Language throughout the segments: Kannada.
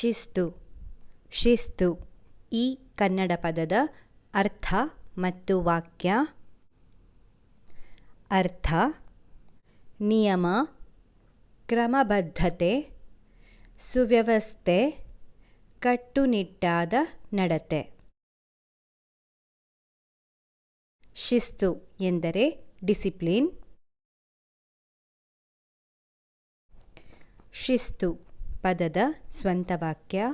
ಶಿಸ್ತು. ಶಿಸ್ತು. ಈ ಕನ್ನಡ ಪದದ ಅರ್ಥ ಮತ್ತು ವಾಕ್ಯ. ಅರ್ಥ. ನಿಯಮ. ಕ್ರಮಬದ್ಧತೆ. ಸುವ್ಯವಸ್ಥೆ. ಕಟ್ಟುನಿಟ್ಟಾದ ನಡತೆ. ಶಿಸ್ತು ಎಂದರೆ ಡಿಸಿಪ್ಲಿನ್. ಶಿಸ್ತು. ಪದದ ಸ್ವಂತ ವಾಕ್ಯ.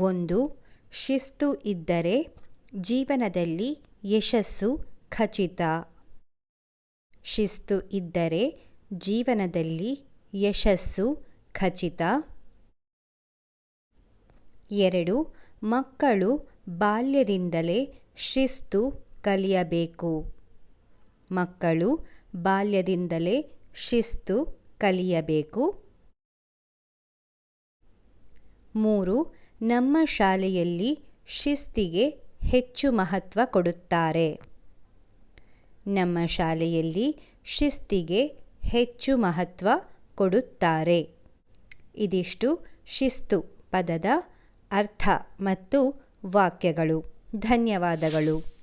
ಒಂದು, ಶಿಸ್ತು ಇದ್ದರೆ ಜೀವನದಲ್ಲಿ ಯಶಸ್ಸು ಖಚಿತ. ಶಿಸ್ತು ಇದ್ದರೆ ಜೀವನದಲ್ಲಿ ಯಶಸ್ಸು ಖಚಿತ. ಎರಡು, ಮಕ್ಕಳು ಬಾಲ್ಯದಿಂದಲೇ ಶಿಸ್ತು ಕಲಿಯಬೇಕು. ಮಕ್ಕಳು ಬಾಲ್ಯದಿಂದಲೇ ಶಿಸ್ತು ಕಲಿಯಬೇಕು. ಮೂರು ನಮ್ಮ ಶಾಲೆಯಲ್ಲಿ ಶಿಸ್ತಿಗೆ ಹೆಚ್ಚು ಮಹತ್ವ ಕೊಡುತ್ತಾರೆ. ನಮ್ಮ ಶಾಲೆಯಲ್ಲಿ ಶಿಸ್ತಿಗೆ ಹೆಚ್ಚು ಮಹತ್ವ ಕೊಡುತ್ತಾರೆ. ಇದಿಷ್ಟು ಶಿಸ್ತು ಪದದ ಅರ್ಥ ಮತ್ತು ವಾಕ್ಯಗಳು. ಧನ್ಯವಾದಗಳು.